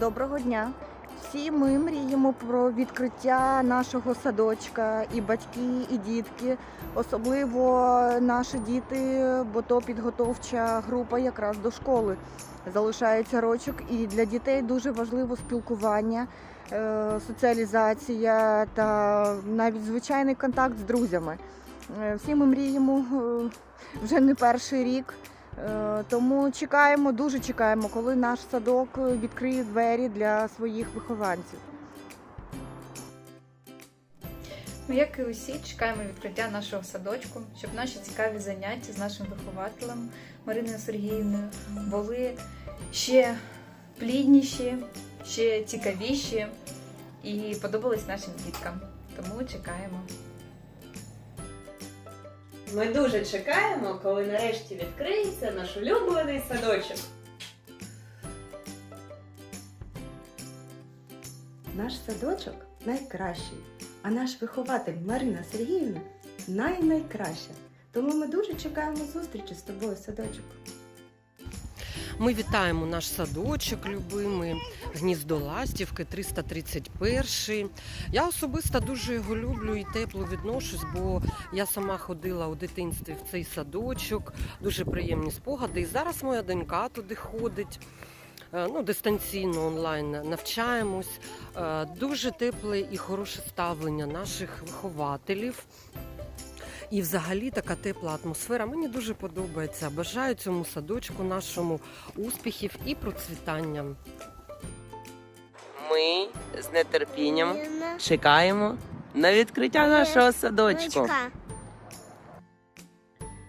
Доброго дня. Всі ми мріємо про відкриття нашого садочка, і батьки, і дітки, особливо наші діти, бо то підготовча група якраз до школи. Залишається рочок, і для дітей дуже важливо спілкування, е, соціалізація та навіть звичайний контакт з друзями. Е, Всі ми мріємо е, вже не перший рік. Е, Тому чекаємо, дуже чекаємо, коли наш садок відкриє двері для своїх вихованців. Ми, як і усі, чекаємо відкриття нашого садочку, щоб наші цікаві заняття з нашим вихователем Мариною Сергіївною були ще плідніші, ще цікавіші і подобались нашим діткам. Тому чекаємо. Ми дуже чекаємо, коли нарешті відкриється наш улюблений садочок. Наш садочок найкращий, а наш вихователь Марина Сергіївна най-найкраща. Тому ми дуже чекаємо зустрічі з тобою, садочок. Ми вітаємо наш садочок любимий, гніздо Ластівки 331. Я особисто дуже його люблю і тепло відношусь, бо я сама ходила у дитинстві в цей садочок, дуже приємні спогади. І зараз моя донька туди ходить. Е, Ну, дистанційно онлайн навчаємось. Е, Дуже тепле і хороше ставлення наших вихователів. І взагалі така тепла атмосфера мені дуже подобається. Бажаю цьому садочку нашому успіхів і процвітання. Ми з нетерпінням чекаємо на відкриття нашого садочку.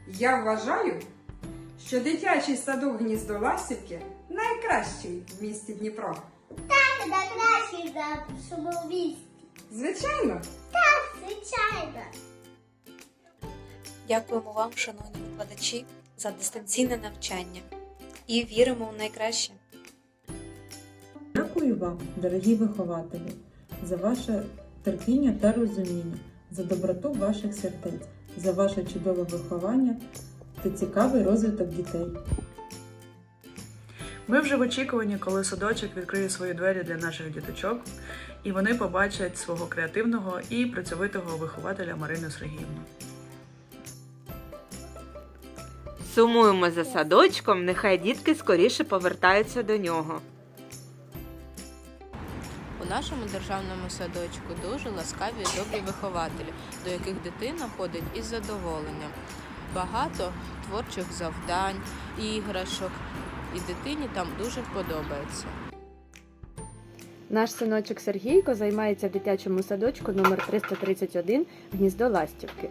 Я вважаю, що дитячий садок гніздо Ластівки найкращий в місті Дніпро. Це кращий за шумовість. Звичайно, Так, Звичайно. Дякуємо вам, шановні викладачі, за дистанційне навчання і віримо в найкраще. Дякую вам, дорогі вихователі, за ваше терпіння та розуміння, за доброту ваших сердець, за ваше чудове виховання та цікавий розвиток дітей. Ми вже в очікуванні, коли садочок відкриє свої двері для наших діточок, і вони побачать свого креативного і працьовитого вихователя Марину Сергіївну. Сумуємо за садочком, нехай дітки скоріше повертаються до нього. У нашому державному садочку дуже ласкаві і добрі вихователі, до яких дитина ходить із задоволенням. Багато творчих завдань, іграшок, і дитині там дуже подобається. Наш синочок Сергійко займається в дитячому садочку номер 331 гніздо Ластівки.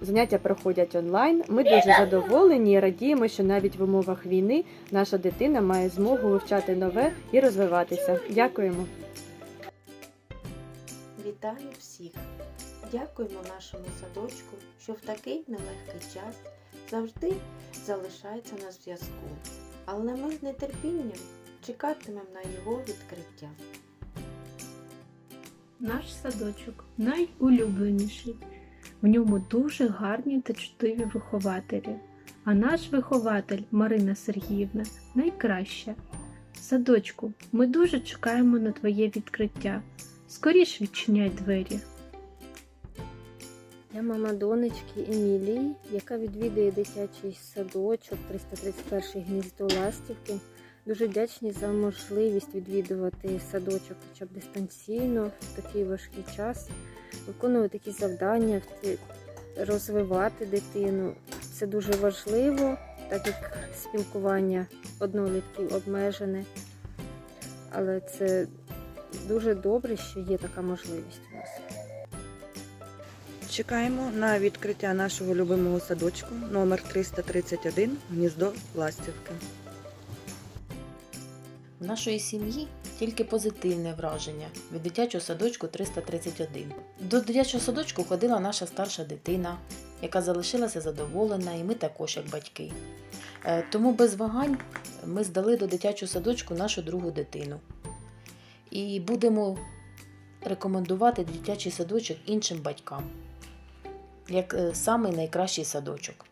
Заняття проходять онлайн. Ми дуже задоволені і радіємо, що навіть в умовах війни наша дитина має змогу вивчати нове і розвиватися. Дякуємо. Вітаю всіх! Дякуємо нашому садочку, що в такий нелегкий час завжди залишається на зв'язку. Але ми з нетерпінням чекатимемо на його відкриття. Наш садочок найулюбленіший. В ньому дуже гарні та чутливі вихователі. А наш вихователь Марина Сергіївна найкраща. Садочку, ми дуже чекаємо на твоє відкриття. Скоріш відчиняй двері. Я мама донечки Емілії, яка відвідує дитячий садочок 331 гніздо Ластівки. Дуже вдячні за можливість відвідувати садочок хоча б дистанційно в такий важкий час, виконувати такі завдання, розвивати дитину. Це дуже важливо, так як спілкування однолітків обмежене. Але це дуже добре, що є така можливість у нас. Чекаємо на відкриття нашого любимого садочку номер 331 гніздо Ластівки. У нашої сім'ї тільки позитивне враження від дитячого садочку 331. До дитячого садочку ходила наша старша дитина, яка залишилася задоволена, і ми також як батьки. Е, Тому без вагань ми здали до дитячого садочку нашу другу дитину. І будемо рекомендувати дитячий садочок іншим батькам, як е, самий найкращий садочок.